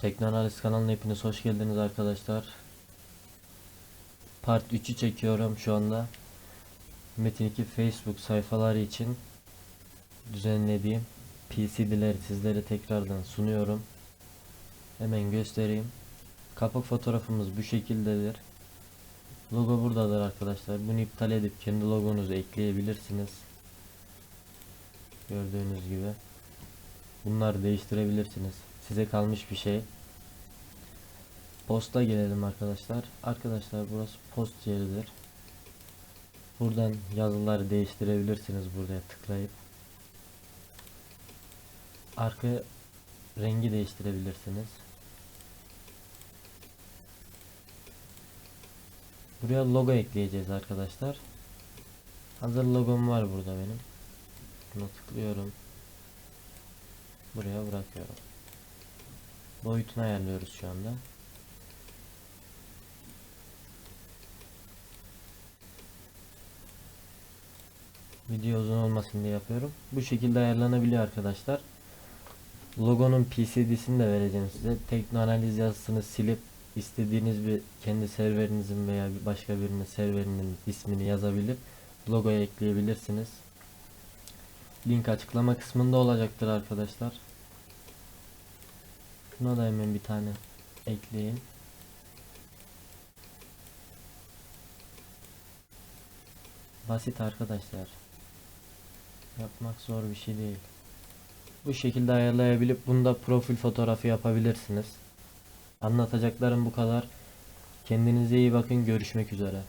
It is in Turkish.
Teknoanaliz kanalına hepiniz hoş geldiniz arkadaşlar. Part 3'ü çekiyorum şu anda. Metin 2 Facebook sayfaları için düzenlediğim PC'dileri sizlere tekrardan sunuyorum. Hemen göstereyim. Kapak fotoğrafımız bu şekildedir. Logo buradadır arkadaşlar. Bunu iptal edip kendi logonuzu ekleyebilirsiniz. Gördüğünüz gibi. Bunları değiştirebilirsiniz. Size kalmış bir şey. Posta gelelim arkadaşlar. Arkadaşlar burası post yeridir. Buradan yazıları değiştirebilirsiniz buraya tıklayıp. Arka rengi değiştirebilirsiniz. Buraya logo ekleyeceğiz arkadaşlar. Hazır logom var burada benim. Buna tıklıyorum. Buraya bırakıyorum. Boyutunu ayarlıyoruz şu anda. Video uzun olmasın diye yapıyorum. Bu şekilde ayarlanabiliyor arkadaşlar. Logonun PCD'sini de vereceğim size. Teknoanaliz yazısını silip istediğiniz bir kendi serverinizin veya başka birinin serverinin ismini yazabilip logoya ekleyebilirsiniz. Link açıklama kısmında olacaktır arkadaşlar. Şuna da hemen bir tane ekleyin. Basit arkadaşlar. Yapmak zor bir şey değil. Bu şekilde ayarlayabilip bunda profil fotoğrafı yapabilirsiniz. Anlatacaklarım bu kadar. Kendinize iyi bakın. Görüşmek üzere.